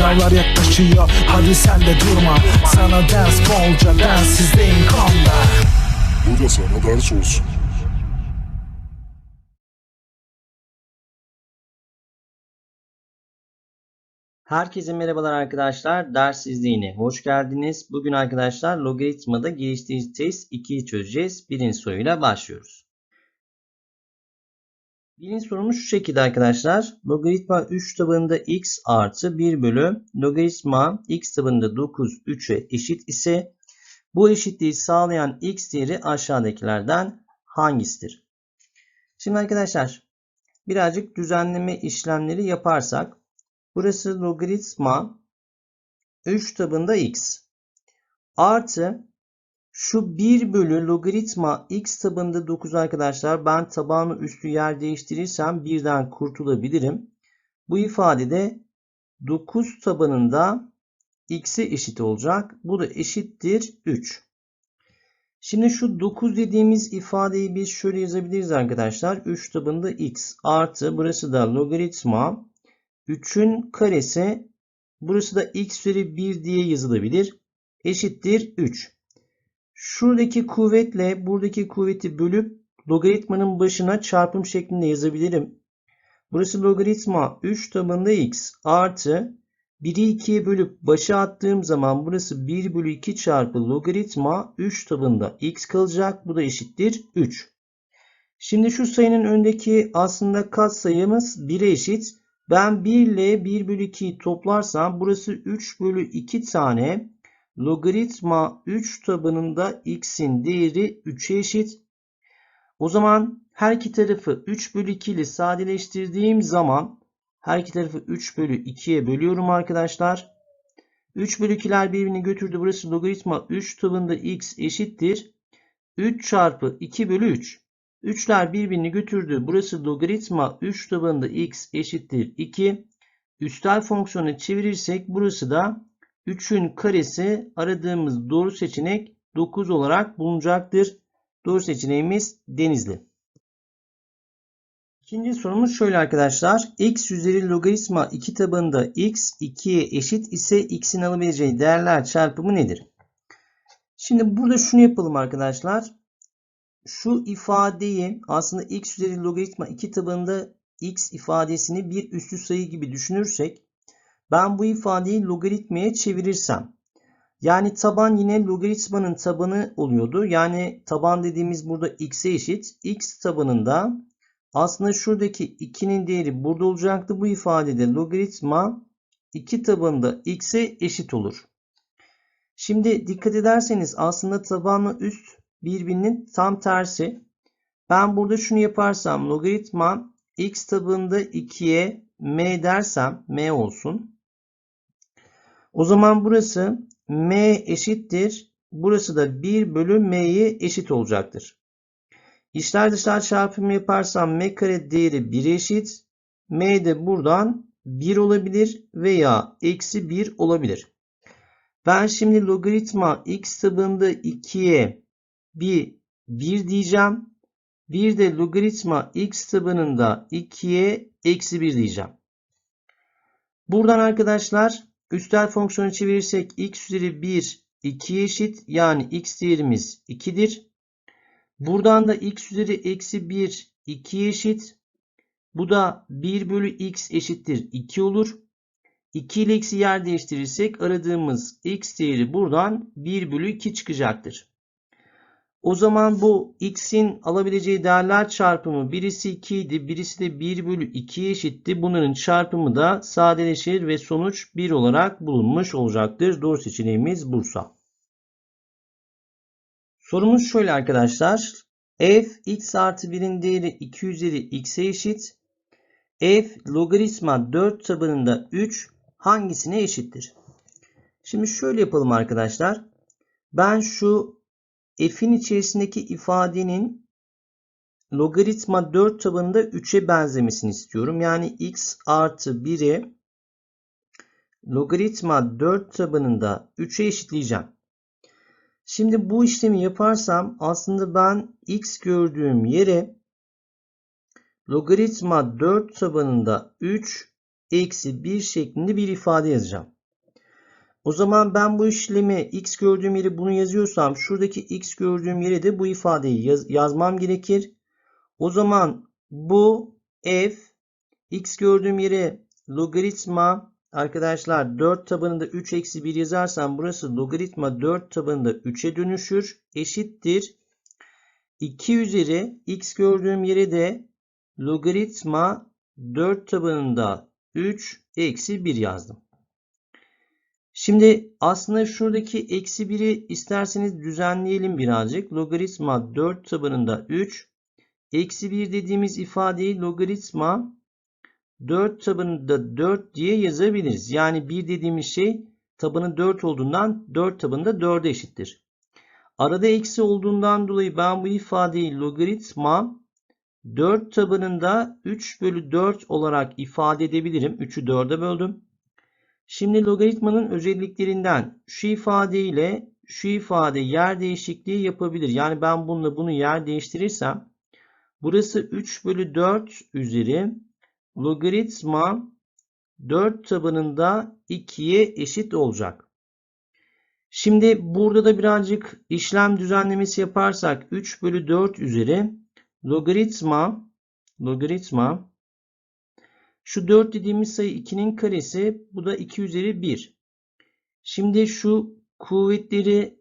Sınavlar yaklaşıyor hadi sen de durma Sana ders bolca densizliğin konda Bu da sana ders olsun. Herkese merhabalar arkadaşlar. Ders izleyine hoş geldiniz. Bugün arkadaşlar logaritmada geliştirici test 2'yi çözeceğiz. Birinci soruyla başlıyoruz. Birinci sorumuz şu şekilde arkadaşlar. Logaritma 3 tabanında x artı 1 bölü logaritma x tabanında 9 3'e eşit ise bu eşitliği sağlayan x değeri aşağıdakilerden hangisidir? Şimdi arkadaşlar birazcık düzenleme işlemleri yaparsak Burası logaritma 3 tabında x artı şu 1 bölü logaritma x tabanında 9 arkadaşlar ben tabanı üstü yer değiştirirsem birden kurtulabilirim. Bu ifadede 9 tabanında x'e eşit olacak. Bu da eşittir 3. Şimdi şu 9 dediğimiz ifadeyi biz şöyle yazabiliriz arkadaşlar. 3 tabanında x artı burası da logaritma 3'ün karesi burası da x üzeri 1 diye yazılabilir. Eşittir 3. Şuradaki kuvvetle buradaki kuvveti bölüp logaritmanın başına çarpım şeklinde yazabilirim. Burası logaritma 3 tabanında x artı 1'i 2'ye bölüp başa attığım zaman burası 1 bölü 2 çarpı logaritma 3 tabanında x kalacak. Bu da eşittir 3. Şimdi şu sayının öndeki aslında katsayımız 1'e eşit. Ben 1 ile 1 bölü 2'yi toplarsam burası 3 bölü 2 tane logaritma 3 tabanında x'in değeri 3'e eşit. O zaman her iki tarafı 3 bölü 2 ile sadeleştirdiğim zaman her iki tarafı 3 bölü 2'ye bölüyorum arkadaşlar. 3 bölü 2'ler birbirini götürdü. Burası logaritma 3 tabanında x eşittir. 3 çarpı 2 bölü 3. 3'ler birbirini götürdü. Burası logaritma 3 tabanında x eşittir 2. Üstel fonksiyonu çevirirsek burası da 3'ün karesi aradığımız doğru seçenek 9 olarak bulunacaktır. Doğru seçeneğimiz Denizli. İkinci sorumuz şöyle arkadaşlar. x üzeri logaritma 2 tabanında x 2'ye eşit ise x'in alabileceği değerler çarpımı nedir? Şimdi burada şunu yapalım arkadaşlar şu ifadeyi aslında x üzeri logaritma 2 tabanında x ifadesini bir üslü sayı gibi düşünürsek ben bu ifadeyi logaritmaya çevirirsem yani taban yine logaritmanın tabanı oluyordu. Yani taban dediğimiz burada x'e eşit. x tabanında aslında şuradaki 2'nin değeri burada olacaktı. Bu ifadede logaritma 2 tabanında x'e eşit olur. Şimdi dikkat ederseniz aslında tabanla üst birbirinin tam tersi. Ben burada şunu yaparsam logaritma x tabanında 2'ye m dersem m olsun. O zaman burası m eşittir. Burası da 1 bölü m'ye eşit olacaktır. İçler dışlar çarpımı yaparsam m kare değeri 1'e eşit. m de buradan 1 olabilir veya eksi 1 olabilir. Ben şimdi logaritma x tabanında 2'ye bir 1 diyeceğim. Bir de logaritma x tabanında 2'ye eksi 1 diyeceğim. Buradan arkadaşlar üstel fonksiyonu çevirirsek x üzeri 1 2'ye eşit. Yani x değerimiz 2'dir. Buradan da x üzeri eksi 1 2'ye eşit. Bu da 1 bölü x eşittir 2 olur. 2 ile x'i yer değiştirirsek aradığımız x değeri buradan 1 bölü 2 çıkacaktır. O zaman bu x'in alabileceği değerler çarpımı birisi 2 idi. Birisi de 1 bölü 2'ye eşitti. Bunların çarpımı da sadeleşir ve sonuç 1 olarak bulunmuş olacaktır. Doğru seçeneğimiz Bursa. Sorumuz şöyle arkadaşlar. f x artı 1'in değeri 2 üzeri x'e eşit. f logaritma 4 tabanında 3 hangisine eşittir? Şimdi şöyle yapalım arkadaşlar. Ben şu f'in içerisindeki ifadenin logaritma 4 tabanında 3'e benzemesini istiyorum. Yani x artı 1'i logaritma 4 tabanında 3'e eşitleyeceğim. Şimdi bu işlemi yaparsam aslında ben x gördüğüm yere logaritma 4 tabanında 3 eksi 1 şeklinde bir ifade yazacağım. O zaman ben bu işlemi x gördüğüm yere bunu yazıyorsam şuradaki x gördüğüm yere de bu ifadeyi yaz- yazmam gerekir. O zaman bu f x gördüğüm yere logaritma arkadaşlar 4 tabanında 3 eksi 1 yazarsam burası logaritma 4 tabanında 3'e dönüşür. Eşittir. 2 üzeri x gördüğüm yere de logaritma 4 tabanında 3 eksi 1 yazdım. Şimdi aslında şuradaki eksi 1'i isterseniz düzenleyelim birazcık. Logaritma 4 tabanında 3 eksi 1 dediğimiz ifadeyi logaritma 4 tabanında 4 diye yazabiliriz. Yani 1 dediğimiz şey tabanı 4 olduğundan 4 tabanında 4'e eşittir. Arada eksi olduğundan dolayı ben bu ifadeyi logaritma 4 tabanında 3 bölü 4 olarak ifade edebilirim. 3'ü 4'e böldüm. Şimdi logaritmanın özelliklerinden şu ifade ile şu ifade yer değişikliği yapabilir. Yani ben bununla bunu yer değiştirirsem burası 3 bölü 4 üzeri logaritma 4 tabanında 2'ye eşit olacak. Şimdi burada da birazcık işlem düzenlemesi yaparsak 3 bölü 4 üzeri logaritma logaritma şu 4 dediğimiz sayı 2'nin karesi bu da 2 üzeri 1. Şimdi şu kuvvetleri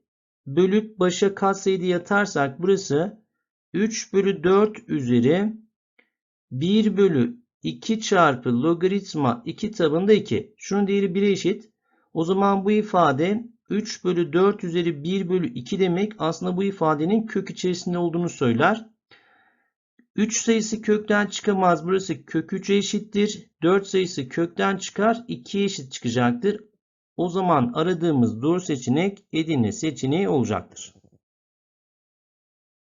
bölüp başa katsayıda yatarsak burası 3 bölü 4 üzeri 1 bölü 2 çarpı logaritma 2 tabanında 2. Şunun değeri 1'e eşit. O zaman bu ifade 3 bölü 4 üzeri 1 bölü 2 demek aslında bu ifadenin kök içerisinde olduğunu söyler. 3 sayısı kökten çıkamaz. Burası kök 3'e eşittir. 4 sayısı kökten çıkar. 2'ye eşit çıkacaktır. O zaman aradığımız doğru seçenek Edirne seçeneği olacaktır.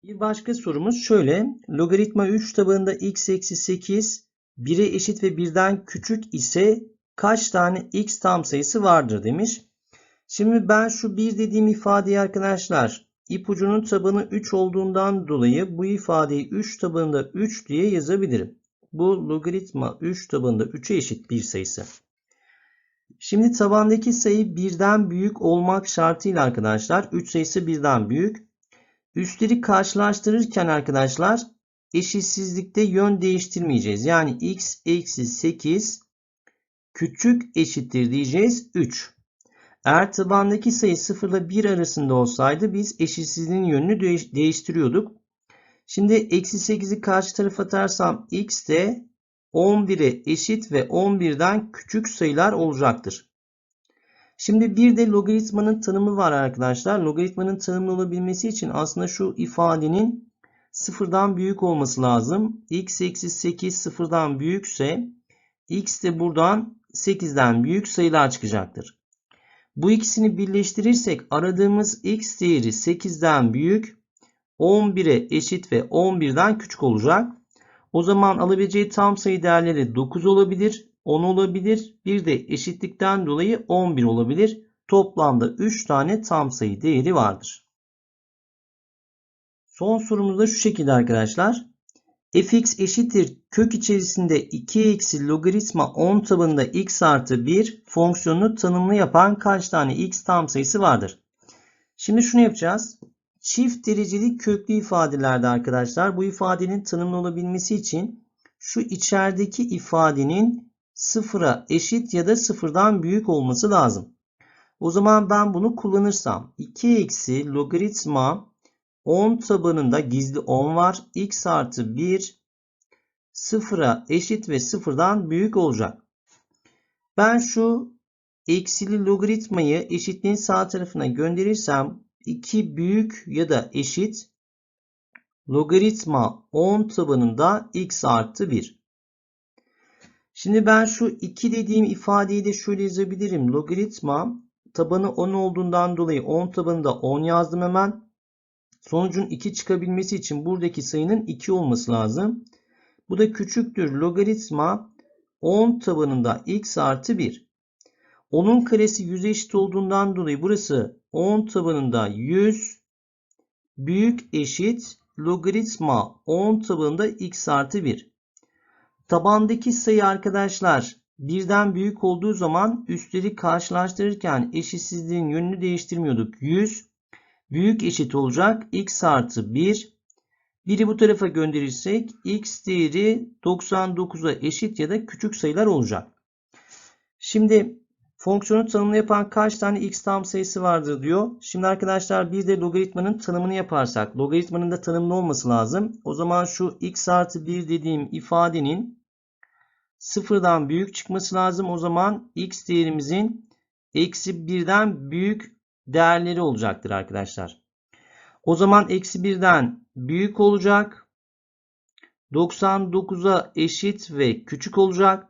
Bir başka sorumuz şöyle. Logaritma 3 tabanında x eksi 8 1'e eşit ve 1'den küçük ise kaç tane x tam sayısı vardır demiş. Şimdi ben şu 1 dediğim ifadeyi arkadaşlar ipucunun tabanı 3 olduğundan dolayı bu ifadeyi 3 tabanında 3 diye yazabilirim. Bu logaritma 3 tabanında 3'e eşit bir sayısı. Şimdi tabandaki sayı 1'den büyük olmak şartıyla arkadaşlar 3 sayısı 1'den büyük. Üstleri karşılaştırırken arkadaşlar eşitsizlikte yön değiştirmeyeceğiz. Yani x eksi 8 küçük eşittir diyeceğiz 3. Eğer tabandaki sayı 0 ile 1 arasında olsaydı biz eşitsizliğin yönünü değiştiriyorduk. Şimdi eksi 8'i karşı tarafa atarsam x de 11'e eşit ve 11'den küçük sayılar olacaktır. Şimdi bir de logaritmanın tanımı var arkadaşlar. Logaritmanın tanımlı olabilmesi için aslında şu ifadenin sıfırdan büyük olması lazım. x eksi 8 sıfırdan büyükse x de buradan 8'den büyük sayılar çıkacaktır. Bu ikisini birleştirirsek aradığımız x değeri 8'den büyük 11'e eşit ve 11'den küçük olacak. O zaman alabileceği tam sayı değerleri 9 olabilir, 10 olabilir, bir de eşitlikten dolayı 11 olabilir. Toplamda 3 tane tam sayı değeri vardır. Son sorumuz da şu şekilde arkadaşlar. Fx eşittir kök içerisinde 2 eksi logaritma 10 tabanında x artı 1 fonksiyonunu tanımlı yapan kaç tane x tam sayısı vardır? Şimdi şunu yapacağız. Çift dereceli köklü ifadelerde arkadaşlar bu ifadenin tanımlı olabilmesi için şu içerideki ifadenin sıfıra eşit ya da sıfırdan büyük olması lazım. O zaman ben bunu kullanırsam 2 eksi logaritma 10 tabanında gizli 10 var. x artı 1 sıfıra eşit ve sıfırdan büyük olacak. Ben şu eksili logaritmayı eşitliğin sağ tarafına gönderirsem 2 büyük ya da eşit logaritma 10 tabanında x artı 1. Şimdi ben şu 2 dediğim ifadeyi de şöyle yazabilirim. Logaritma tabanı 10 olduğundan dolayı 10 tabanında 10 yazdım hemen. Sonucun 2 çıkabilmesi için buradaki sayının 2 olması lazım. Bu da küçüktür. Logaritma 10 tabanında x artı 1. 10'un karesi 100'e eşit olduğundan dolayı burası 10 tabanında 100 büyük eşit logaritma 10 tabanında x artı 1. Tabandaki sayı arkadaşlar birden büyük olduğu zaman üstleri karşılaştırırken eşitsizliğin yönünü değiştirmiyorduk. 100 büyük eşit olacak. x artı 1. Biri bu tarafa gönderirsek x değeri 99'a eşit ya da küçük sayılar olacak. Şimdi fonksiyonu tanımını yapan kaç tane x tam sayısı vardır diyor. Şimdi arkadaşlar bir de logaritmanın tanımını yaparsak logaritmanın da tanımlı olması lazım. O zaman şu x artı 1 dediğim ifadenin sıfırdan büyük çıkması lazım. O zaman x değerimizin eksi birden büyük değerleri olacaktır arkadaşlar. O zaman eksi birden büyük olacak. 99'a eşit ve küçük olacak.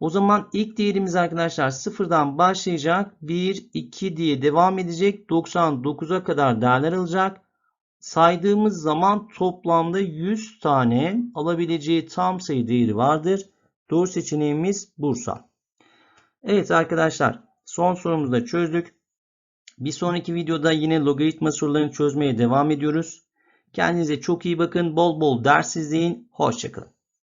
O zaman ilk değerimiz arkadaşlar sıfırdan başlayacak. 1, 2 diye devam edecek. 99'a kadar değerler alacak. Saydığımız zaman toplamda 100 tane alabileceği tam sayı değeri vardır. Doğru seçeneğimiz Bursa. Evet arkadaşlar son sorumuzu da çözdük. Bir sonraki videoda yine logaritma sorularını çözmeye devam ediyoruz. Kendinize çok iyi bakın. Bol bol ders izleyin. Hoşçakalın.